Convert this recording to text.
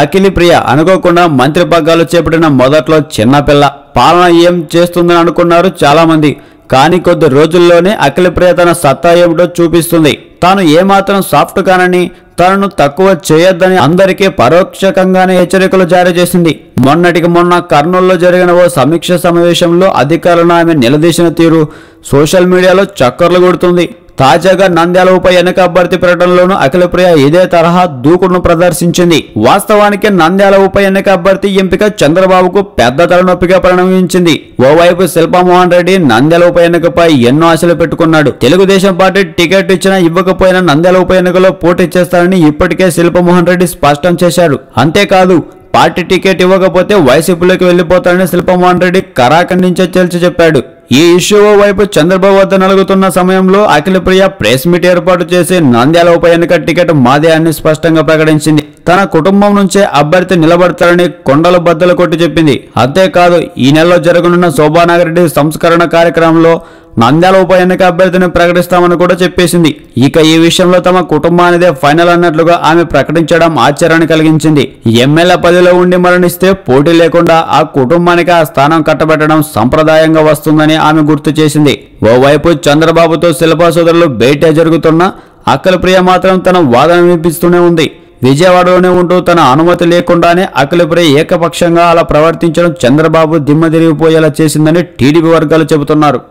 అఖిలి ప్రియ అనుకోకుండా మంత్రి పగ్గాలు చేపట్టిన మొదట్లో చిన్నపిల్ల పాలన ఏం చేస్తుందని అనుకున్నారు చాలా మంది కానీ కొద్ది రోజుల్లోనే అఖిలప్రియ తన సత్తా ఏమిటో చూపిస్తుంది. తాను ఏమాత్రం సాఫ్ట్ కానని తనను తక్కువ చేయొద్దని అందరికీ పరోక్షకంగానే హెచ్చరికలు జారీ చేసింది. మొన్నటికి మొన్న కర్నూలులో జరిగిన ఓ సమీక్ష సమావేశంలో అధికారులను ఆమె నిలదీసిన తీరు సోషల్ మీడియాలో చక్కర్లు కొడుతుంది. తాజాగా నంద్యాల ఉప ఎన్నిక అభ్యర్థి ప్రకటనలోనూ అఖిలప్రియ ఇదే తరహా దూకుడును ప్రదర్శించింది. వాస్తవానికి నంద్యాల ఉప ఎన్నిక అభ్యర్థి ఎంపిక చంద్రబాబుకు పెద్ద తలనొప్పిగా పరిణమించింది. ఓవైపు శిల్పామోహన్ రెడ్డి నంద్యాల ఉప ఎన్నికపై ఎన్నో ఆశలు పెట్టుకున్నాడు. తెలుగుదేశం పార్టీ టికెట్ ఇచ్చినా ఇవ్వకపోయినా నంద్యాల ఉప ఎన్నికలో పోటీ చేస్తారని ఇప్పటికే శిల్పమోహన్ రెడ్డి స్పష్టం చేశాడు అంతేకాదు పార్టీ టికెట్ ఇవ్వకపోతే వైసీపీలోకి వెళ్ళిపోతారని శిల్పమోహన్ రెడ్డి కరాఖండించే తేల్చి చెప్పాడు. ఈ ఇష్యూ వైపు చంద్రబాబు వద్ద నలుగుతున్న సమయంలో అఖిలప్రియ ప్రెస్ మీట్ ఏర్పాటు చేసి నంద్యాల ఉప ఎన్నిక టికెట్ మాదే అని స్పష్టంగా ప్రకటించింది. తన కుటుంబం నుంచే అభ్యర్థి నిలబడతారని కొండలు బద్దలు కొట్టి చెప్పింది. అంతేకాదు ఈ నెలలో జరగనున్న శోభానాగరెడ్డి సంస్కరణ కార్యక్రమంలో నంద్యాల ఉప ఎన్నిక అభ్యర్థిని ప్రకటిస్తామని కూడా చెప్పేసింది. ఇక ఈ విషయంలో తమ కుటుంబానిదే ఫైనల్ అన్నట్లుగా ఆమె ప్రకటించడం ఆశ్చర్యాన్ని కలిగించింది. ఎమ్మెల్యే పదవిలో ఉండి మరణిస్తే పోటీ లేకుండా ఆ కుటుంబానికి ఆ స్థానం కట్టబెట్టడం సంప్రదాయంగా వస్తుందని ఆమె గుర్తు చేసింది. ఓవైపు చంద్రబాబుతో శిల్పా సోదరులు భేటీ జరుగుతున్న అక్కల ప్రియ మాత్రం తన వాదన వినిపిస్తూనే ఉంది. విజయవాడలోనే ఉంటూ తన అనుమతి లేకుండానే అఖిలప్రియ ఏకపక్షంగా అలా ప్రవర్తించడం చంద్రబాబు దిమ్మ తిరిగిపోయేలా చేసిందని టీడీపీ వర్గాలు చెబుతున్నారు.